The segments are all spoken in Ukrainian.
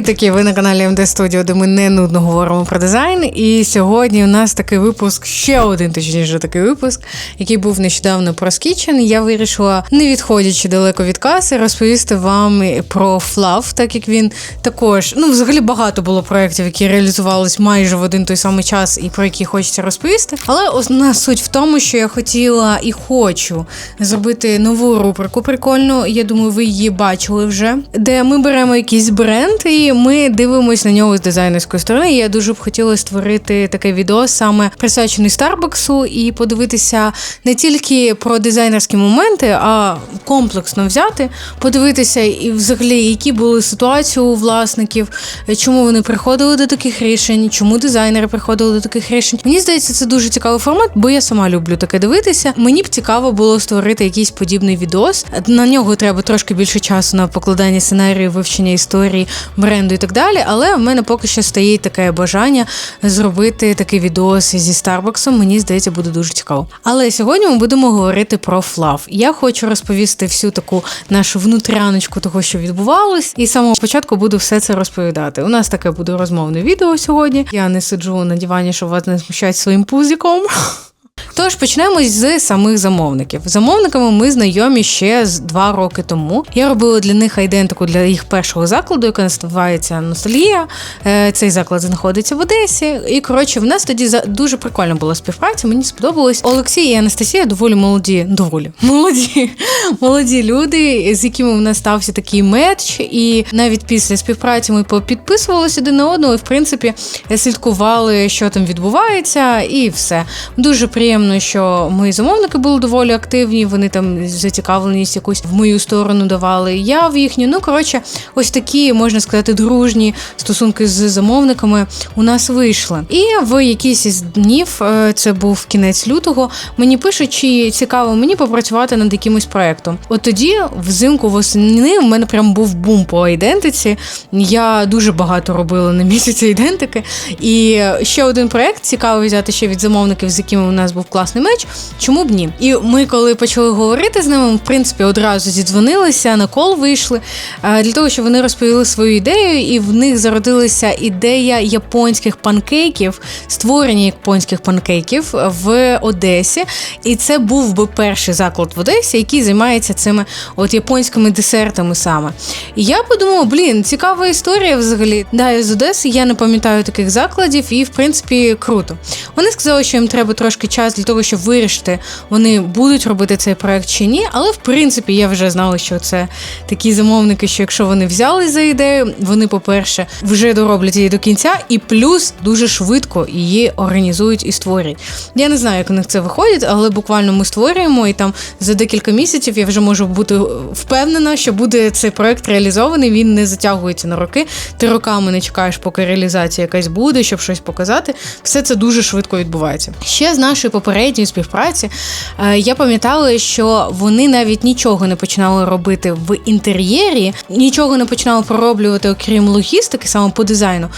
Привіт-таки! Ви на каналі МД Studio, де ми не нудно говоримо про дизайн. І сьогодні у нас такий випуск, ще один, точніше, такий випуск, який був нещодавно про Skitchen. Я вирішила, не відходячи далеко від каси, розповісти вам про Fluff, так як він також, ну, взагалі багато було проєктів, які реалізувались майже в один той самий час, і про які хочеться розповісти. Але основна суть в тому, що я хотіла і хочу зробити нову рубрику прикольну. Я думаю, ви її бачили вже, де ми беремо якийсь бренд, і ми дивимося на нього з дизайнерської сторони. І Я дуже б хотіла створити таке відео саме присвячений Старбаксу, і подивитися не тільки про дизайнерські моменти, а комплексно взяти, подивитися і взагалі, які були ситуації у власників, чому вони приходили до таких рішень, чому дизайнери приходили до таких рішень. Мені здається, це дуже цікавий формат, бо я сама люблю таке дивитися. Мені б цікаво було створити якийсь подібний відос. На нього треба трошки більше часу на покладання сценарію, вивчення історії, бренду і так далі. Але в мене поки що стоїть таке бажання зробити такий відос зі Старбаксом. Мені здається, буде дуже цікаво. Але сьогодні ми будемо говорити про флав. Я хочу розповісти всю таку нашу внутряночку того, що відбувалось, і з самого початку буду все це розповідати. У нас таке буде розмовне відео сьогодні. Я не сиджу на дивані, щоб вас не смущати своїм пузиком. Тож почнемо з самих замовників. Замовниками ми знайомі ще з два роки тому. Я робила для них айдентику для їх першого закладу, яка називається Ностальгія. Е, цей заклад знаходиться в Одесі. І коротше, в нас тоді дуже прикольна була співпраця. Мені сподобалось. Олексій і Анастасія доволі молоді, доволі молоді, молоді люди, з якими в нас стався такий меч. І навіть після співпраці ми підписувалися один на одного і в принципі слідкували, що там відбувається, і все дуже приємно приємно, що мої замовники були доволі активні. Вони там зацікавленість якусь в мою сторону давали. Я в їхню. Ну коротше, ось такі можна сказати дружні стосунки з замовниками у нас вийшли. І в якийсь із днів, е, це був кінець лютого, мені пишуть, чи цікаво мені попрацювати над якимось проектом. От тоді, взимку восени, в мене прям був бум по айдентиці. Я дуже багато робила на місяці айдентики. І ще один проект цікавий взяти ще від замовників, з якими у нас був класний меч, чому б ні? І ми, коли почали говорити з ними, в принципі, одразу зідзвонилися, на кол вийшли для того, щоб вони розповіли свою ідею, і в них зародилася ідея японських панкейків, створення японських панкейків в Одесі. І це був би перший заклад в Одесі, який займається цими от японськими десертами саме. І я подумала, блін, цікава історія взагалі. Да, з Одеси, я не пам'ятаю таких закладів, і в принципі круто. Вони сказали, що їм треба трошки час для того, щоб вирішити, вони будуть робити цей проект чи ні. Але в принципі я вже знала, що це такі замовники, що якщо вони взяли за ідею, вони, по-перше, вже дороблять її до кінця, і плюс дуже швидко її організують і створюють. Я не знаю, як у них це виходить, але буквально ми створюємо, і там за декілька місяців я вже можу бути впевнена, що буде цей проект реалізований. Він не затягується на роки. Ти роками не чекаєш, поки реалізація якась буде, щоб щось показати. Все це дуже швидко відбувається. Ще з нашої попередньої співпраці е, я пам'ятала, що вони навіть нічого не починали робити в інтер'єрі, нічого не починали пророблювати, окрім логістики, саме по дизайну,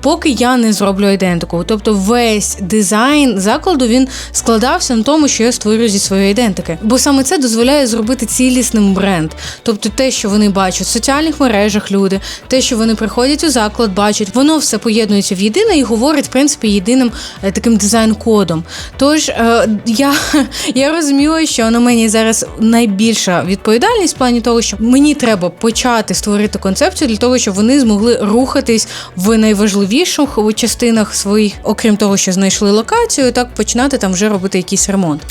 поки я не зроблю ідентику. Тобто, весь дизайн закладу він складався на тому, що я створюю зі своєї ідентики. Бо саме це дозволяє зробити цілісним бренд. Тобто, те, що вони бачать в соціальних мережах, люди, те, що вони приходять у заклад, бачать, воно все поєднується в єдине і говорить в принципі єдиним е, таким дизайн-кодом. Тож е, я я розуміла, що на мені зараз найбільша відповідальність в плані того, що мені треба почати створити концепцію для того, щоб вони змогли рухатись в найважливіших частинах своїх, окрім того, що знайшли локацію, так починати там вже робити якийсь ремонт.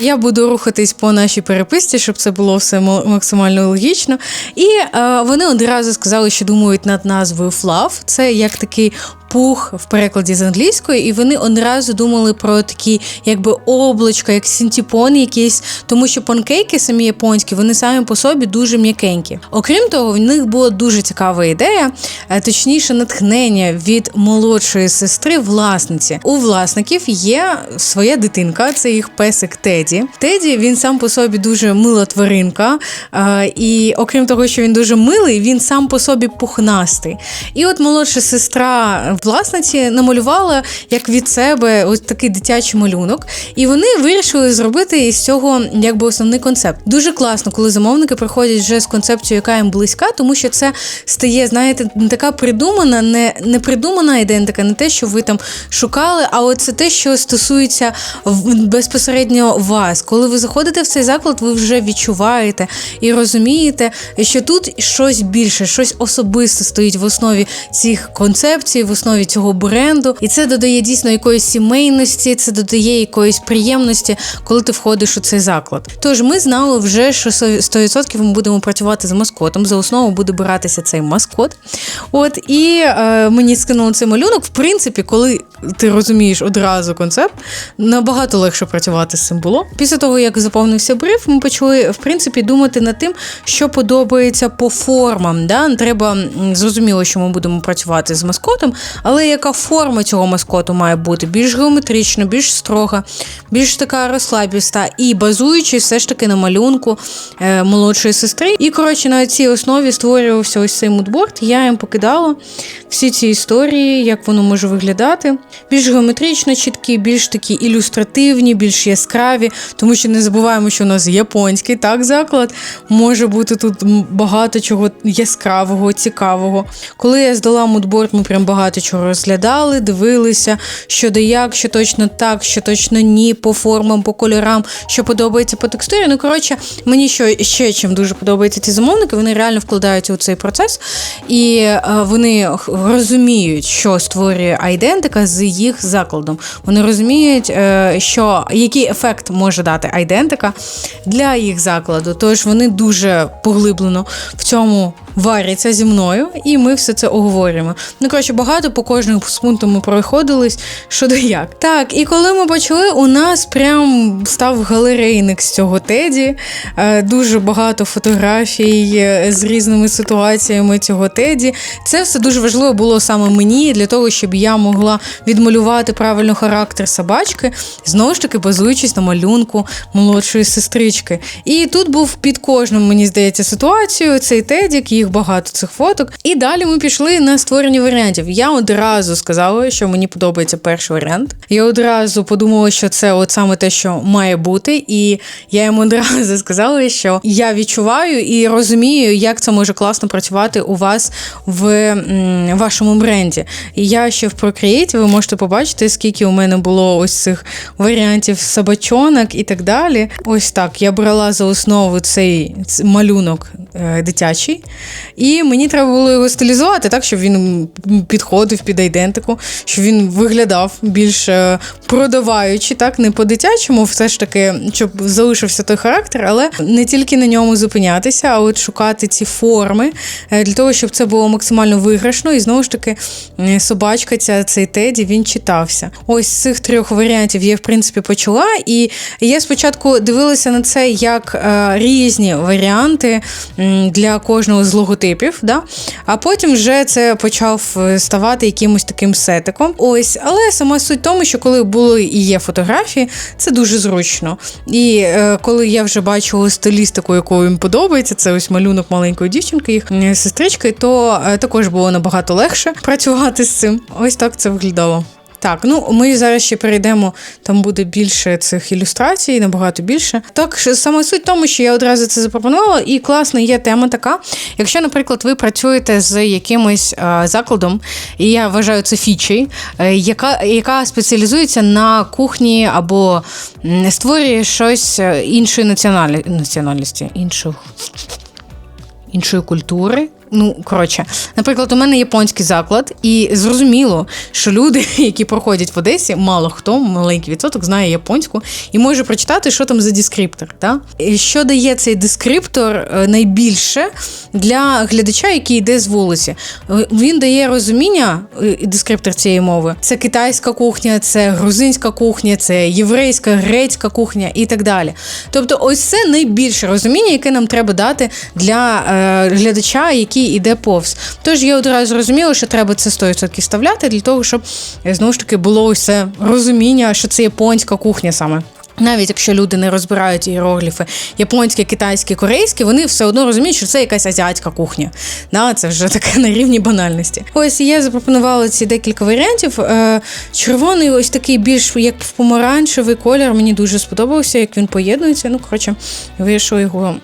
Я буду рухатись по нашій переписці, щоб це було все максимально логічно. І е, вони одразу сказали, що думають над назвою Флав. Це як такий пух в перекладі з англійської, і вони одразу думали про такі, якби облачка, як синтіпон якийсь, тому що панкейки самі японські, вони самі по собі дуже м'якенькі. Окрім того, в них була дуже цікава ідея, е, точніше, натхнення від молодшої сестри власниці. У власників є своя дитинка, це їх песик Теді. Теді він сам по собі дуже мила тваринка, е, і окрім того, що він дуже милий, він сам по собі пухнастий. І от молодша сестра власниці намалювала як від себе ось такий дитячий малюнок, і вони вирішили зробити із цього якби основний концепт. Дуже класно, коли замовники приходять вже з концепцією, яка їм близька, тому що це стає, знаєте, не така придумана, не, не придумана ідентика, не те, що ви там шукали, а от це те, що стосується безпосередньо вас. Коли ви заходите в цей заклад, ви вже відчуваєте і розумієте, що тут щось більше, щось особисте стоїть в основі цих концепцій, в основі цього бренду, і це додає дійсно якоїсь сімейності, це додає якоїсь приємності, коли ти входиш у цей заклад. Тож ми знали вже, що 100% ми будемо працювати з маскотом. За основу буде биратися цей маскот. От і е, мені скинули цей малюнок. В принципі, коли ти розумієш одразу концепт, набагато легше працювати з цим було. Після того, як заповнився бриф, ми почали в принципі думати над тим, що подобається по формам. Да? Треба зрозуміло, що ми будемо працювати з маскотом, але яка форма цього маскоту має бути більш геометрична, більш строга, більш така розслабіста і базуючи все ж таки на малюнку е, молодшої сестри. І коротше на цій основі створювався ось цей мудборд. Я їм покидала всі ці історії, як воно може виглядати. Більш геометрично чіткі, більш такі ілюстративні, більш яскраві, тому що не забуваємо, що у нас японський так заклад. Може бути тут багато чого яскравого, цікавого. Коли я здала мудборд, ми прям багато чого розглядали, дивилися, що де як, що точно так, що точно ні, по формам, по кольорам, що подобається по текстурі. Ну, коротше, мені що ще чим дуже подобаються ці замовники, вони реально вкладаються у цей процес, і е, вони розуміють, що створює айдентика з їх закладом. Вони розуміють, е, що який ефект може дати айдентика для їх закладу. Тож вони дуже поглиблено в цьому варяться зі мною, і ми все це оговорюємо. Ну, коротше, багато по кожному пункту ми проходились щодо як. Так, і коли ми почали, у нас прям став галерейник з цього теді. Е, дуже багато фотографій е, з різними ситуаціями цього теді. Це все дуже важливо було саме мені для того, щоб я могла відмалювати правильно характер собачки, знову ж таки базуючись на малюнку молодшої сестрички. І тут був під кожним, мені здається, ситуацією цей тедік, їх багато цих фоток. І далі ми пішли на створення варіантів. Я одразу сказала, що мені подобається перший варіант. Я одразу подумала, що це от саме те, що має бути, і я йому одразу сказала, що я відчуваю і розумію, як це може класно працювати у вас в вашому бренді. І я ще в Procreate, ви можете побачити, скільки у мене було ось цих варіантів собачонок і так далі. Ось так. Я брала за основу цей малюнок е, дитячий. І мені треба було його стилізувати так, щоб він підходив під айдентику, щоб він виглядав більш е, продаваючи, так, не по-дитячому, все ж таки, щоб залишився той характер, але не тільки на ньому зупинятися, а от шукати ці форми е, для того, щоб це було максимально виграшно. І знову ж таки, собачка, ця цей теді, він читався. Ось з цих трьох варіантів я, в принципі, почала. І я спочатку дивилася на це як е, різні варіанти для кожного з логотипів, да? а потім вже це почав е, ставати якимось таким сетиком. Ось, але сама суть в тому, що коли були і є фотографії, це дуже зручно. І е, коли я вже бачила стилістику, яку їм подобається, це ось малюнок маленької дівчинки, їх сестрички, то е, також було набагато легше працювати з цим. Ось так це виглядало. Так, ну ми зараз ще перейдемо, там буде більше цих ілюстрацій, набагато більше. Так, саме суть в тому, що я одразу це запропонувала, і класна є тема така. Якщо, наприклад, ви працюєте з якимось а, закладом, і я вважаю це фічі, е, яка яка спеціалізується на кухні або створює щось е, іншої націоналі... національності, іншої, іншої культури. Ну, коротше, наприклад, у мене японський заклад, і зрозуміло, що люди, які проходять в Одесі, мало хто, маленький відсоток, знає японську і може прочитати, що там за дескриптор. Та? Що дає цей дескриптор е, найбільше для глядача, який йде з вулиці? Е, він дає розуміння, е, дескриптор цієї мови: це китайська кухня, це грузинська кухня, це єврейська, грецька кухня і так далі. Тобто, ось це найбільше розуміння, яке нам треба дати для глядача, який який іде повз. Тож я одразу зрозуміла, що треба це 100% вставляти для того, щоб знову ж таки було ось це розуміння, що це японська кухня саме. Навіть якщо люди не розбирають іерогліфи японські, китайські, корейські, вони все одно розуміють, що це якась азіатська кухня. Да, це вже таке на рівні банальності. Ось я запропонувала ці декілька варіантів. Е, Червоний, ось такий більш як помаранчевий колір. Мені дуже сподобався, як він поєднується. Ну, коротше, вирішила його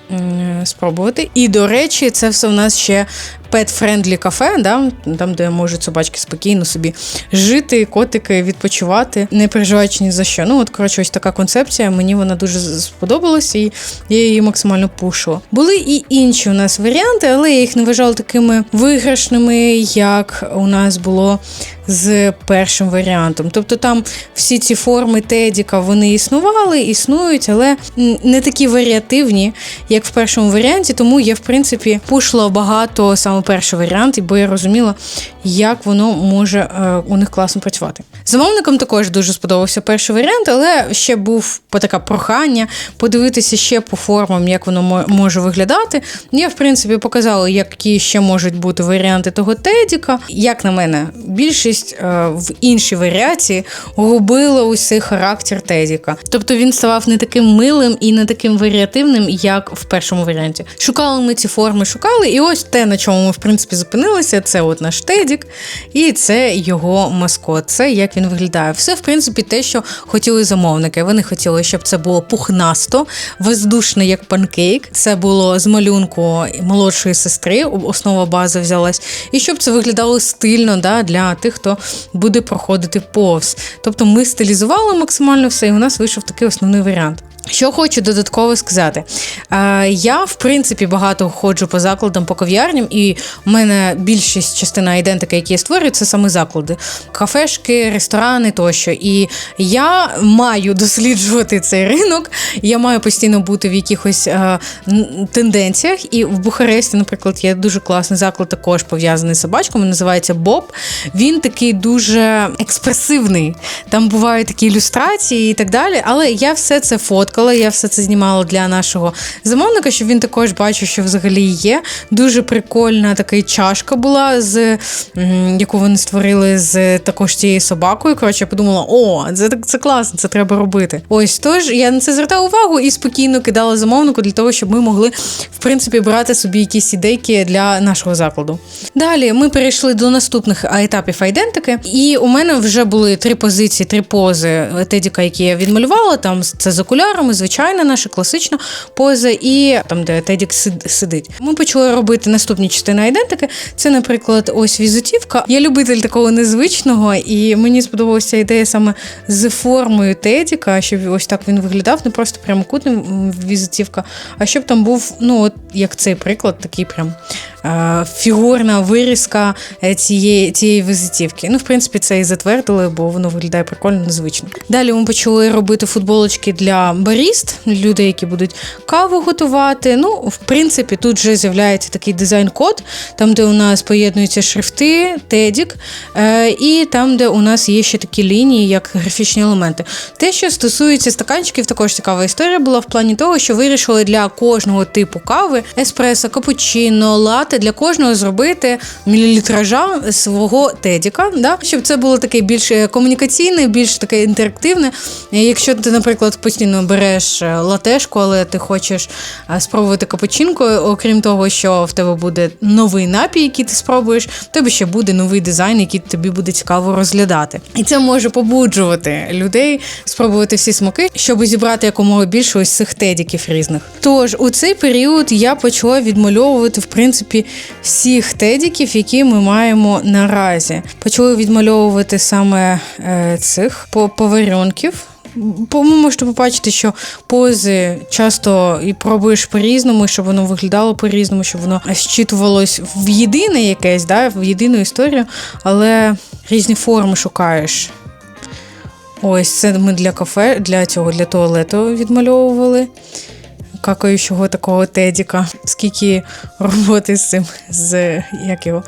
спробувати. І до речі, це все у нас ще pet-friendly кафе, да? там, де можуть собачки спокійно собі жити, котики, відпочивати, не переживаючи ні за що. Ну, от, коротше, ось така концепція. Мені вона дуже сподобалась, і я її максимально пушила. Були і інші у нас варіанти, але я їх не вважала такими виграшними, як у нас було з першим варіантом. Тобто там всі ці форми Тедіка вони існували, існують, але не такі варіативні, як в першому варіанті. Тому я, в принципі, пушила багато саме перший варіант, бо я розуміла, як воно може е, у них класно працювати. Замовникам також дуже сподобався перший варіант, але ще був таке прохання подивитися ще по формам, як воно може виглядати. Я, в принципі, показала, які ще можуть бути варіанти того Тедіка. Як на мене, більшість е, в іншій варіації губила усей характер Тедіка. Тобто він ставав не таким милим і не таким варіативним, як в першому варіанті. Шукали ми ці форми, шукали, і ось те, на чому ми в принципі зупинилися, це от наш Тедік, і це його маскот. Це як він виглядає. Все, в принципі, те, що хотіли замовники. Вони хотіли, щоб це було пухнасто, воздушне, як панкейк. Це було з малюнку молодшої сестри, основа бази взялась, і щоб це виглядало стильно да, для тих, хто буде проходити повз. Тобто ми стилізували максимально все, і у нас вийшов такий основний варіант. Що хочу додатково сказати. Я, в принципі, багато ходжу по закладам, по кав'ярням, і в мене більшість частина ідентики, які я створюю, це саме заклади, кафешки, ресторани тощо. І я маю досліджувати цей ринок, я маю постійно бути в якихось а, тенденціях. І в Бухаресті, наприклад, є дуже класний заклад, також пов'язаний з собачками, називається Боб. Він такий дуже експресивний. Там бувають такі ілюстрації і так далі. Але я все це фото коли я все це знімала для нашого замовника, щоб він також бачив, що взагалі є. Дуже прикольна така чашка була, з яку вони створили з також цією собакою. Коротше, я подумала, о, це це класно, це треба робити. Ось тож я на це звертала увагу і спокійно кидала замовнику для того, щоб ми могли в принципі брати собі якісь ідейки для нашого закладу. Далі ми перейшли до наступних етапів айдентики, і у мене вже були три позиції, три пози Тедіка, які я відмалювала. Там це з окуляром окулярами, звичайна наша класична поза, і там, де Тедік сидить. Ми почали робити наступні частини айдентики. Це, наприклад, ось візитівка. Я любитель такого незвичного, і мені сподобалася ідея саме з формою Тедіка, щоб ось так він виглядав, не просто прямокутна візитівка, а щоб там був, ну от як цей приклад, такий прям фігурна вирізка е, цієї цієї візитівки. Ну, в принципі, це і затвердили, бо воно виглядає прикольно, незвично. Далі ми почали робити футболочки для баріст, людей, які будуть каву готувати. Ну, в принципі, тут вже з'являється такий дизайн-код, там, де у нас поєднуються шрифти, тедік, е, і там, де у нас є ще такі лінії, як графічні елементи. Те, що стосується стаканчиків, також цікава історія була в плані того, що вирішили для кожного типу кави еспресо, капучино, лате, для кожного зробити мілілітража свого тедіка, да? щоб це було таке більш е, комунікаційне, більш таке інтерактивне. Якщо ти, наприклад, постійно береш е, латешку, але ти хочеш е, спробувати капучинку, окрім того, що в тебе буде новий напій, який ти спробуєш, в тебе ще буде новий дизайн, який тобі буде цікаво розглядати. І це може побуджувати людей спробувати всі смаки, щоб зібрати якомога більше ось цих тедіків різних. Тож у цей період я почала відмальовувати в принципі всіх тедіків, які ми маємо наразі. Почали відмальовувати саме е, цих поваренків. Ви можете побачити, що пози часто і пробуєш по-різному, щоб воно виглядало по-різному, щоб воно щитувалось в єдине якесь, да, в єдину історію, але різні форми шукаєш. Ось це ми для кафе, для цього, для туалету відмальовували какаючого такого тедіка. Скільки роботи з цим, з як його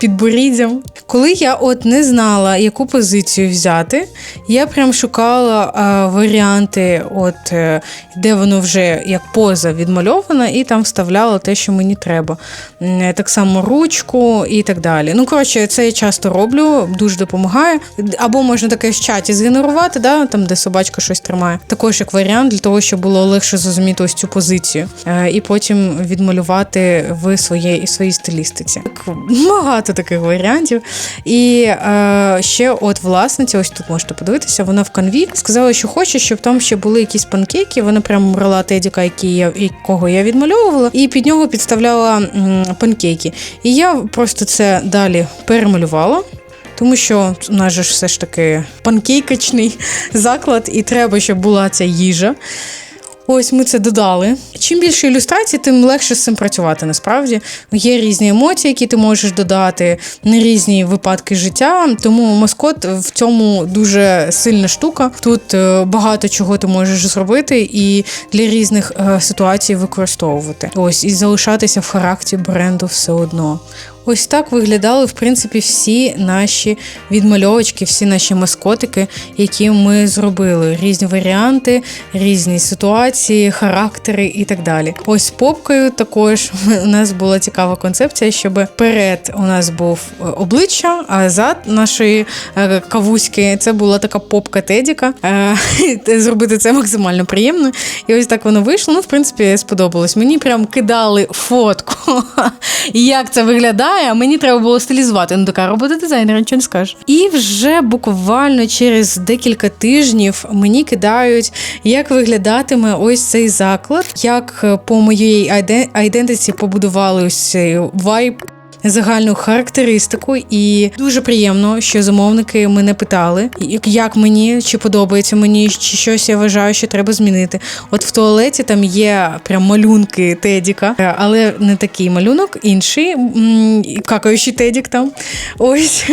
підборіддям. Коли я от не знала, яку позицію взяти, я прям шукала а, варіанти, от е, де воно вже як поза відмальована, і там вставляла те, що мені треба. М, Так само ручку і так далі. Ну, коротше, це я часто роблю, дуже допомагає. Або можна таке в чаті згенерувати, да, там, де собачка щось тримає. Також як варіант для того, щоб було легше зрозуміти ось цю позицію. Е, І потім відмалювати в своїй, своїй стилістиці. Так, Багато таких варіантів. І е, ще от власниця, ось тут можете подивитися, вона в канві сказала, що хоче, щоб там ще були якісь панкейки. Вона прямо брала тедіка, який я, якого я відмальовувала, і під нього підставляла панкейки. І я просто це далі перемалювала. Тому що у нас же все ж таки панкейкочний заклад, і треба, щоб була ця їжа. Ось ми це додали. Чим більше ілюстрацій, тим легше з цим працювати. Насправді є різні емоції, які ти можеш додати, не різні випадки життя. Тому маскот в цьому дуже сильна штука. Тут е, багато чого ти можеш зробити і для різних е, ситуацій використовувати. Ось і залишатися в характері бренду все одно. Ось так виглядали, в принципі, всі наші відмальовочки, всі наші маскотики, які ми зробили. Різні варіанти, різні ситуації, характери і так далі. Ось попкою також у нас була цікава концепція, щоб перед у нас був е, обличчя, а зад нашої е, кавуськи це була така попка Тедіка. Е, Зробити це максимально приємно. І ось так воно вийшло. Ну, в принципі, сподобалось. Мені прям кидали фотку, як це виглядає. А мені треба було стилізувати. Ну, така робота дизайнера, нічого не скажеш. І вже буквально через декілька тижнів мені кидають, як виглядатиме ось цей заклад, як е, по моїй айдентиці побудували ось цей вайб. Загальну характеристику, і дуже приємно, що замовники мене питали, як мені чи подобається мені, чи щось я вважаю, що треба змінити. От в туалеті там є прям малюнки Тедіка, е, але не такий малюнок, інший какаючий Тедік там. Ось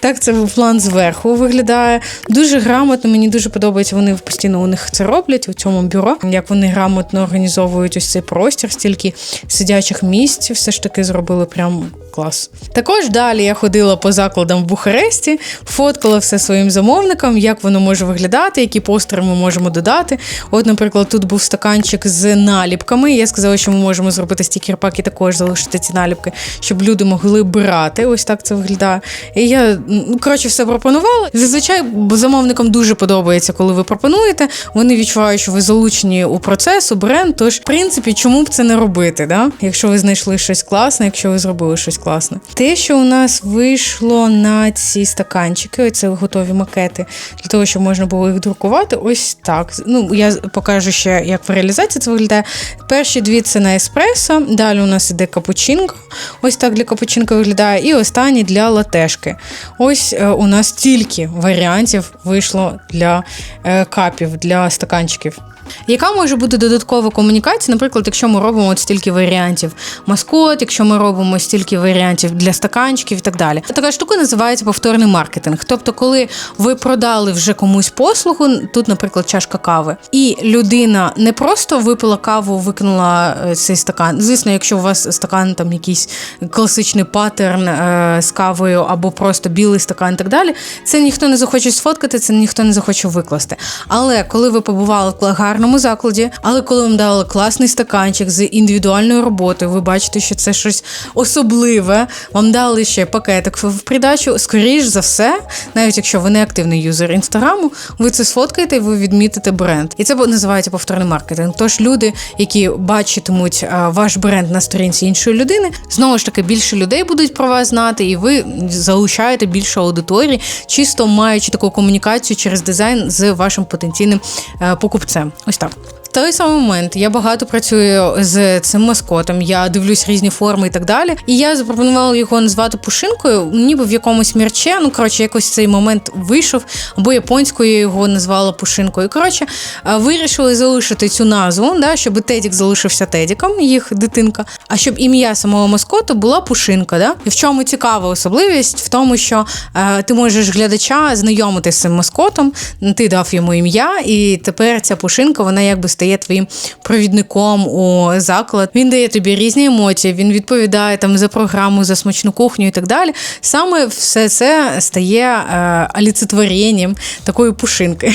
так це план зверху виглядає. Дуже грамотно, мені дуже подобається. Вони постійно у них це роблять у цьому бюро. Як вони грамотно організовують ось цей простір, стільки сидячих місць, все ж таки зробили прям клас. Також далі я ходила по закладам в Бухаресті, фоткала все своїм замовникам, як воно може виглядати, які постери ми можемо додати. От, наприклад, тут був стаканчик з наліпками. Я сказала, що ми можемо зробити стікер-пак і також залишити ці наліпки, щоб люди могли брати. Ось так це виглядає. І я ну, коротше все пропонувала. Зазвичай замовникам дуже подобається, коли ви пропонуєте. Вони відчувають, що ви залучені у процес, у бренд. Тож, в принципі, чому б це не робити? да? Якщо ви знайшли щось класне, якщо ви зробили щось класне. Те, що у нас вийшло на ці стаканчики, це готові макети, для того, щоб можна було їх друкувати, ось так. Ну, Я покажу ще, як в реалізації це виглядає. Перші дві це на еспресо, далі у нас іде капучинко. Ось так для капучинка виглядає. І останній для латешки. Ось е, у нас тільки варіантів вийшло для е, капів, для стаканчиків. Яка може бути додаткова комунікація, наприклад, якщо ми робимо от стільки варіантів маскот, якщо ми робимо стільки варіантів для стаканчиків і так далі. Така штука називається повторний маркетинг. Тобто, коли ви продали вже комусь послугу, тут, наприклад, чашка кави, і людина не просто випила каву, викинула е, цей стакан. Звісно, якщо у вас стакан там якийсь класичний паттерн е, з кавою або просто білий стакан і так далі, це ніхто не захоче сфоткати, це ніхто не захоче викласти. Але коли ви побували в гарному закладі, але коли вам дали класний стаканчик з індивідуальною роботою, ви бачите, що це щось особливе. Вам дали ще пакетик в придачу. Скоріш за все, навіть якщо ви не активний юзер інстаграму, ви це сфоткаєте ви відмітите бренд. І це називається повторний маркетинг. Тож люди, які бачитимуть ваш бренд на сторінці іншої людини, знову ж таки більше людей будуть про вас знати, і ви залучаєте більше аудиторії, чисто маючи таку комунікацію через дизайн з вашим потенційним е, покупцем. Ось так той самий момент я багато працюю з цим маскотом, я дивлюсь різні форми і так далі. І я запропонувала його назвати пушинкою, ніби в якомусь мірче. Ну коротше, якось цей момент вийшов, або японською його назвала пушинкою. Коротше, вирішили залишити цю назву, да, щоб Тедік залишився Тедіком, їх дитинка. А щоб ім'я самого маскоту була пушинка. Да? І в чому цікава особливість? В тому, що е, ти можеш глядача знайомити з цим маскотом, ти дав йому ім'я, і тепер ця пушинка, вона якби стає твоїм провідником у заклад. Він дає тобі різні емоції, він відповідає там за програму, за смачну кухню і так далі. Саме все це стає е, олицетворенням такої пушинки.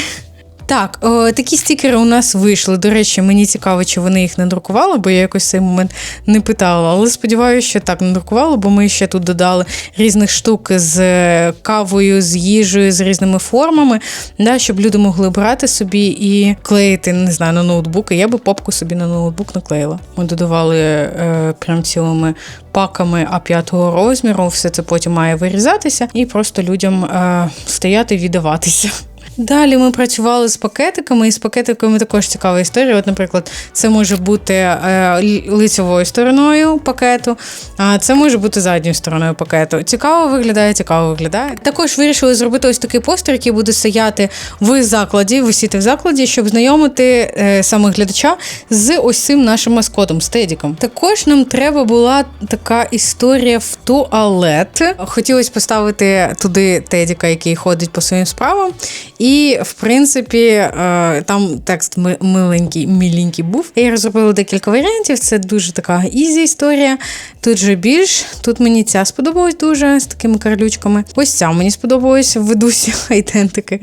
Так, о, такі стікери у нас вийшли. До речі, мені цікаво, чи вони їх надрукували, бо я якось цей момент не питала. Але сподіваюся, що так надрукували, бо ми ще тут додали різних штук з кавою, з їжею, з різними формами, да, щоб люди могли брати собі і клеїти, не знаю, на ноутбуки. Я би попку собі на ноутбук наклеїла. Ми додавали е, прям цілими паками А5 розміру. Все це потім має вирізатися і просто людям е, стояти віддаватися. Далі ми працювали з пакетиками, і з пакетиками також цікава історія. От, наприклад, це може бути е, лицевою стороною пакету, а це може бути задньою стороною пакету. Цікаво виглядає, цікаво виглядає. Також вирішили зробити ось такий постер, який буде стояти в закладі, висіти в закладі, щоб знайомити е, саме глядача з ось цим нашим маскотом, з Тедіком. Також нам треба була така історія в туалет. Хотілося поставити туди Тедіка, який ходить по своїм справам. В принципі, е, там текст миленький, міленький був. Я розробила декілька варіантів. Це дуже така ізі історія. Тут же більш. Тут мені ця сподобалась дуже з такими карлючками. Ось ця мені сподобалась в ведусі айдентики.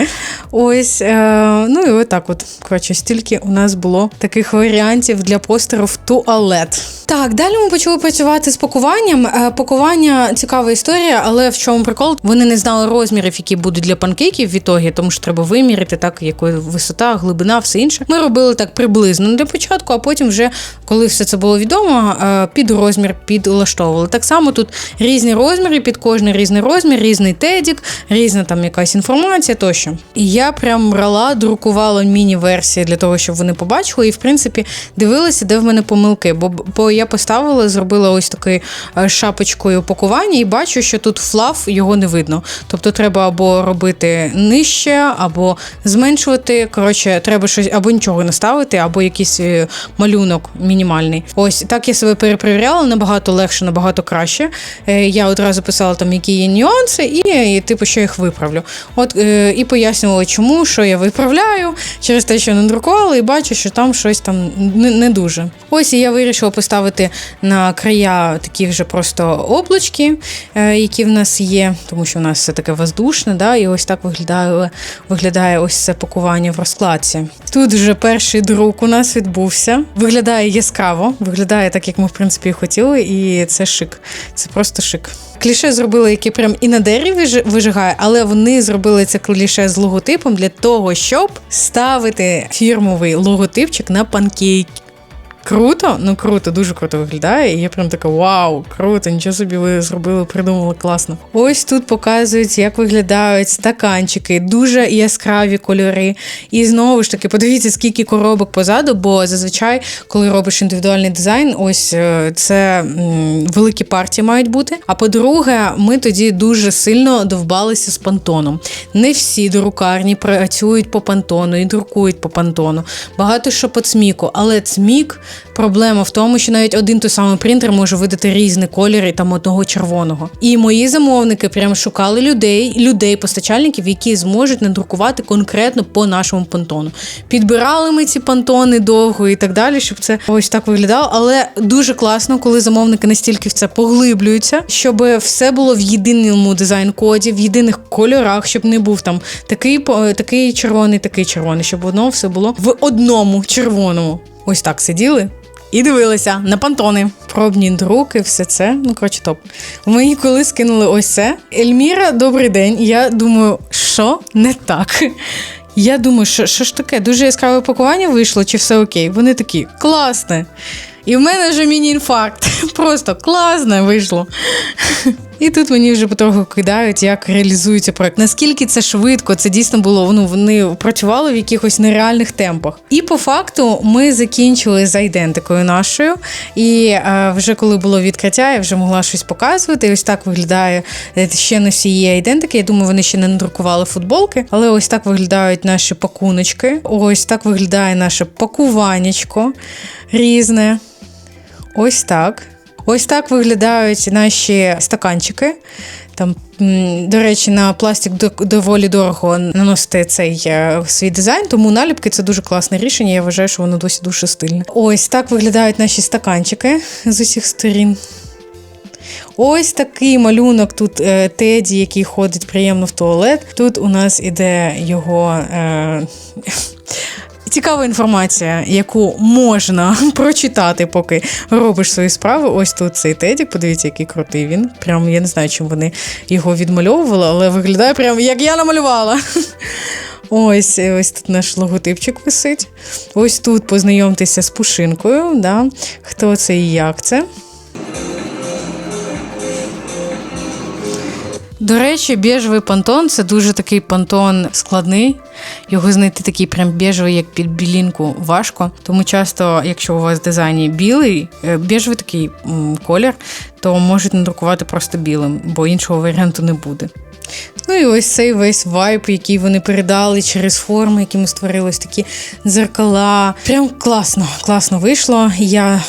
Ось. Е, ну і отак от. Коротше, стільки у нас було таких варіантів для постеру в туалет. Так, далі ми почали працювати з пакуванням. Е, пакування цікава історія, але в чому прикол? Вони не знали розмірів, які будуть для панкейків в ітогі, тому що треба виміряти, так, якою висота, глибина, все інше. Ми робили так приблизно для початку, а потім, вже, коли все це було відомо, е, під розмір підлаштовували. Так само тут різні розміри, під кожний різний розмір, різний тедік, різна там якась інформація тощо. І я прям брала, друкувала міні-версії для того, щоб вони побачили, і в принципі дивилися, де в мене помилки. Бо, бо я поставила, зробила ось такою е, шапочкою пакування, і бачу, що тут флаф його не видно. Тобто треба або робити нижче, або зменшувати. Коротше, треба щось або нічого не ставити, або якийсь е, малюнок мінімальний. Ось так я себе перепровіряла, набагато легше, набагато краще. Е, я одразу писала там, які є нюанси, і, і типу, що їх виправлю. От і пояснювала, чому, що я виправляю через те, що не друкувала, і бачу, що там щось там не, не дуже. Ось і я вирішила поставити на края такі вже просто облачки, е, які в нас є, тому що в нас все таке воздушне, да, і ось так виглядає виглядає ось це пакування в розкладці. Тут вже перший друк у нас відбувся. Виглядає яскраво, виглядає так, як ми в принципі і хотіли, і це шик. Це просто шик. Кліше зробили, яке прям і на дереві вижигає, але вони зробили це кліше з логотипом для того, щоб ставити фірмовий логотипчик на панкейки. Круто, ну круто, дуже круто виглядає. І я прям така вау, круто, нічого собі ви зробили, придумали класно. Ось тут показують, як виглядають стаканчики, дуже яскраві кольори. І знову ж таки, подивіться, скільки коробок позаду, бо зазвичай, коли робиш індивідуальний дизайн, ось е, це великі партії мають бути. А по-друге, ми тоді дуже сильно довбалися з пантоном. Не всі друкарні працюють по пантону і друкують по пантону. Багато що по цміку, але цмік. Проблема в тому, що навіть один той самий принтер може видати різні кольори там одного червоного. І мої замовники прям шукали людей, людей, постачальників, які зможуть надрукувати конкретно по нашому пантону. Підбирали ми ці пантони довго і так далі, щоб це ось так виглядало. Але дуже класно, коли замовники настільки в це поглиблюються, щоб все було в єдиному дизайн-коді, в єдиних кольорах, щоб не був там такий такий червоний, такий червоний, щоб воно все було в одному червоному. Ось так сиділи. І дивилися на пантони, пробні друки, все це. Ну, коротше, топ. Мені коли скинули ось це. Ельміра, добрий день. Я думаю, що не так? Я думаю, що що ж таке? Дуже яскраве пакування вийшло, чи все окей? Вони такі класне. І в мене вже міні-інфаркт. Просто класне вийшло. І тут мені вже потроху кидають, як реалізується проект. Наскільки це швидко, це дійсно було. Ну вони працювали в якихось нереальних темпах. І по факту ми закінчили з айдентикою нашою. І е, вже коли було відкриття, я вже могла щось показувати. І ось так виглядає е, ще є айдентики. Я думаю, вони ще не надрукували футболки, але ось так виглядають наші пакуночки. Ось так виглядає наше пакуванечко різне. Ось так. Ось так виглядають наші стаканчики. Там, до речі, на пластик доволі дорого наносити цей е, свій дизайн, тому наліпки це дуже класне рішення. Я вважаю, що воно досі дуже стильне. Ось так виглядають наші стаканчики з усіх сторін. Ось такий малюнок тут е, Теді, який ходить приємно в туалет. Тут у нас іде його. Е, Цікава інформація, яку можна прочитати, поки робиш свої справи. Ось тут цей Тедік. Подивіться, який крутий він. Прям я не знаю, чим вони його відмальовували, але виглядає прям як я намалювала. Ось, ось тут наш логотипчик висить. Ось тут познайомтеся з пушинкою. Да? Хто це і як це. До речі, біжевий пантон це дуже такий пантон складний. Його знайти такий прям біжевий, як під білінку, важко. Тому часто, якщо у вас в дизайні білий, е, біжевий такий колір, то можуть надрукувати просто білим, бо іншого варіанту не буде. Ну і ось цей весь вайб, який вони передали через форми, які ми створили, ось такі дзеркала. Прям класно, класно вийшло. Я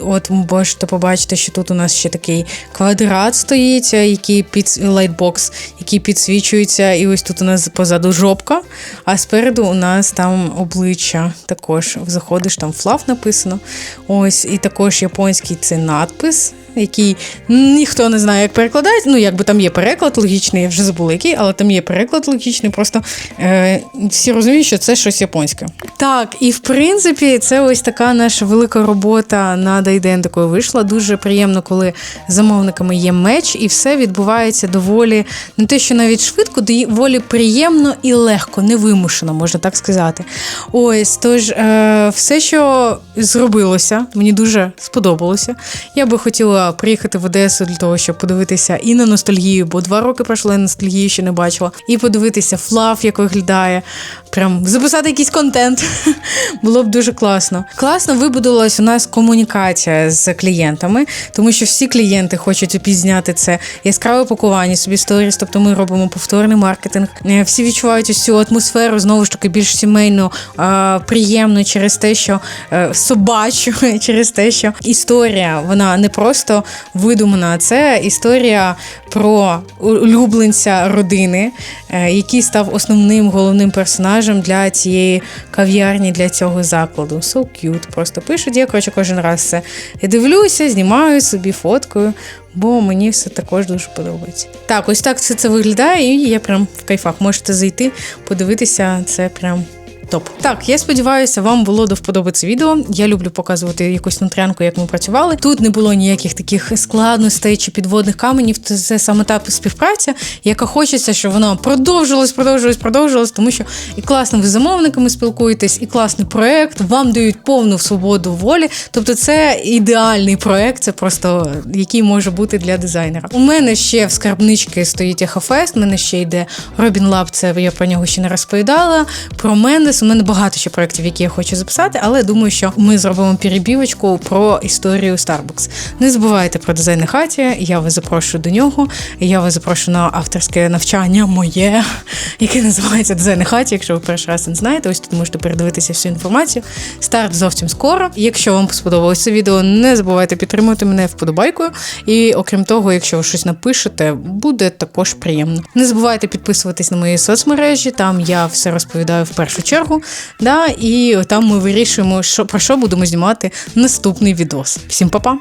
от можете побачити, що тут у нас ще такий квадрат стоїть, е, який під лайтбокс, який підсвічується. І ось тут у нас позаду жопка, а спереду у нас там обличчя. Також заходиш, там флаф написано. Ось, і також японський це надпис. Який ніхто не знає, як перекладають. Ну, якби там є переклад логічний, я вже забула який, але там є переклад логічний. Просто е, всі розуміють, що це щось японське. Так, і в принципі, це ось така наша велика робота над ідентикою вийшла. Дуже приємно, коли замовниками є меч, і все відбувається доволі не те, що навіть швидко, доволі приємно і легко, невимушено, можна так сказати. Ось, тож, е, все, що зробилося, мені дуже сподобалося. Я би хотіла приїхати в Одесу для того, щоб подивитися і на ностальгію, бо два роки пройшло, я ностальгію ще не бачила. І подивитися флаф, як виглядає. Прям записати якийсь контент. Було б дуже класно. Класно вибудувалась у нас комунікація з клієнтами, тому що всі клієнти хочуть опізняти це яскраве пакування собі сторіс, тобто ми робимо повторний маркетинг. Е, Всі відчувають цю атмосферу знову ж таки більш сімейну, е, приємну через те, що е, собачу, через те, що історія вона не просто видумана, це історія про улюбленця родини, е, який став основним головним персонажем для цієї кав'ярні, для цього закладу. So cute. Просто пишуть. Я коротше кожен раз це дивлюся, знімаю собі фоткою. Бо мені все також дуже подобається. Так, ось так все це виглядає, і я прям в кайфах. Можете зайти, подивитися, це прям Топ. Так, я сподіваюся, вам було до вподоби це відео. Я люблю показувати якусь нутрянку, як ми працювали. Тут не було ніяких таких складностей чи підводних каменів. Це саме та співпраця, яка хочеться, щоб вона продовжилась, продовжилась, продовжилась, тому що і класно ви з замовниками спілкуєтесь, і класний проект. Вам дають повну свободу волі. Тобто, це ідеальний проект, це просто який може бути для дизайнера. У мене ще в скарбничці стоїть Ехофест, у мене ще йде Робін Лаб, це я про нього ще не розповідала. Про мене у мене багато ще проєктів, які я хочу записати, але думаю, що ми зробимо перебівочку про історію Starbucks. Не забувайте про дизайн хаті. Я вас запрошую до нього. Я вас запрошую на авторське навчання моє, яке називається Дизайн хаті. Якщо ви перший раз не знаєте, ось тут можете передивитися всю інформацію. Старт зовсім скоро. Якщо вам сподобалось це відео, не забувайте підтримувати мене вподобайкою. І окрім того, якщо ви щось напишете, буде також приємно. Не забувайте підписуватись на мої соцмережі. Там я все розповідаю в першу чергу. Да, і там ми вирішуємо, що про що будемо знімати наступний відос. Всім па-па!